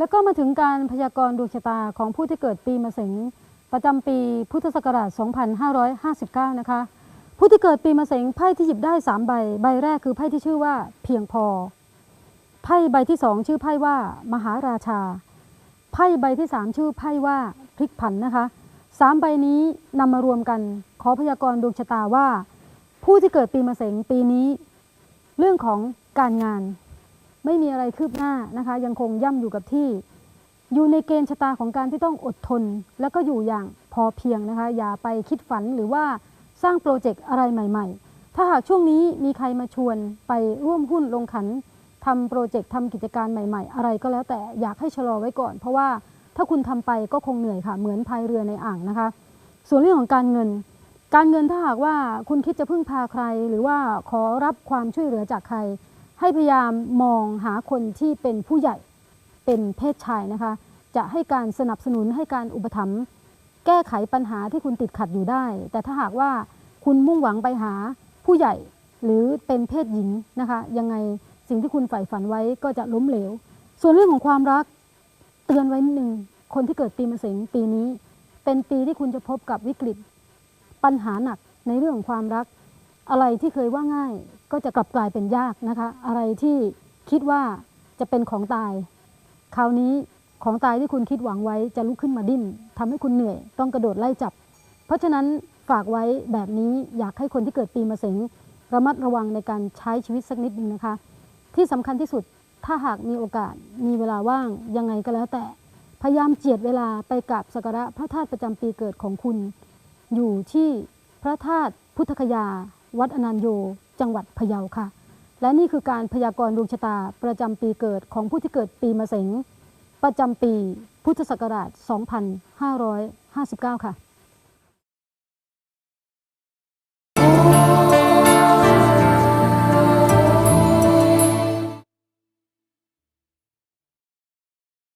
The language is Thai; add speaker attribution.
Speaker 1: แล้วก็มาถึงการพยากรณ์ดวงชะตาของผู้ที่เกิดปีมะเสงประจำปีพุทธศักราช 2559 นะคะ ผู้ที่เกิดปีมะเสงไพ่ที่หยิบได้ 3 ใบ ใบแรกคือไพ่ที่ชื่อว่าเพียงพอ ไพ่ใบที่ 2 ชื่อไพ่ว่า มหาราชา ไพ่ใบที่ 3 ชื่อไพ่ว่าพลิกผันนะคะสามใบนี้นำมารวมกัน ขอพยากรณ์ดวงชะตาว่า ผู้ที่เกิดปีมะเสงปีนี้ เรื่องของการงาน ไม่มีอะไรคืบหน้านะคะ ยังคงย่ำอยู่กับที่ อยู่ในเกณฑ์ชะตาของการที่ต้องอดทน แล้วก็อยู่อย่างพอเพียงนะคะ อย่าไปคิดฝันหรือว่าสร้างโปรเจกต์อะไรใหม่ ๆ ถ้าหากช่วงนี้มีใครมาชวนไปร่วมหุ้นลงขันทำโปรเจกต์ทำกิจการใหม่ ๆ อะไรก็แล้วแต่อยากให้ชะลอไว้ก่อน เพราะว่าถ้าคุณทำไปก็คงเหนื่อยค่ะ เหมือนพายเรือในอ่างนะคะ ส่วนเรื่องของการเงิน การเงินถ้าหากว่าคุณคิดจะพึ่งพาใคร หรือว่าขอรับความช่วยเหลือจากใคร ให้พยายามมองหาคนที่เป็นผู้ใหญ่เป็นเพศชายนะคะ จะให้การสนับสนุนให้การอุปถัมภ์แก้ไขปัญหาที่คุณติดขัดอยู่ได้ แต่ถ้าหากว่าคุณมุ่งหวังไปหาผู้ใหญ่หรือเป็นเพศหญิงนะคะ ยังไงสิ่งที่คุณใฝ่ฝันไว้ก็จะล้มเหลว ส่วนเรื่องของความรักเตือนไว้นิดนึงคนที่เกิดปีมะเสงปีนี้ เป็นปีที่คุณจะพบกับวิกฤต ปัญหาหนักในเรื่องของความรัก อะไรที่เคยว่าง่าย ก็จะกลับกลายเป็นยากนะคะ อะไรที่คิดว่าจะเป็นของตาย คราวนี้ของตายที่คุณคิดหวังไว้จะลุกขึ้นมาดิ้นทำให้คุณเหนื่อย ต้องกระโดดไล่จับ เพราะฉะนั้นฝากไว้แบบนี้อยากให้คนที่เกิดปีมะเสงระมัดระวังในการใช้ชีวิตสักนิดหนึ่งนะคะ ที่สำคัญที่สุดถ้าหากมีโอกาสมีเวลาว่างยังไงก็แล้วแต่ พยายามเจียดเวลาไปกราบสักการะพระธาตุประจำปีเกิดของคุณ อยู่ที่พระธาตุพุทธคยา วัดอนันโย จังหวัดพะเยาค่ะ และนี่คือการพยากรณ์ดวงชะตาประจำปีเกิดของผู้ที่เกิดปีมะเสงประจำปีพุทธศักราช 2559 ค่ะ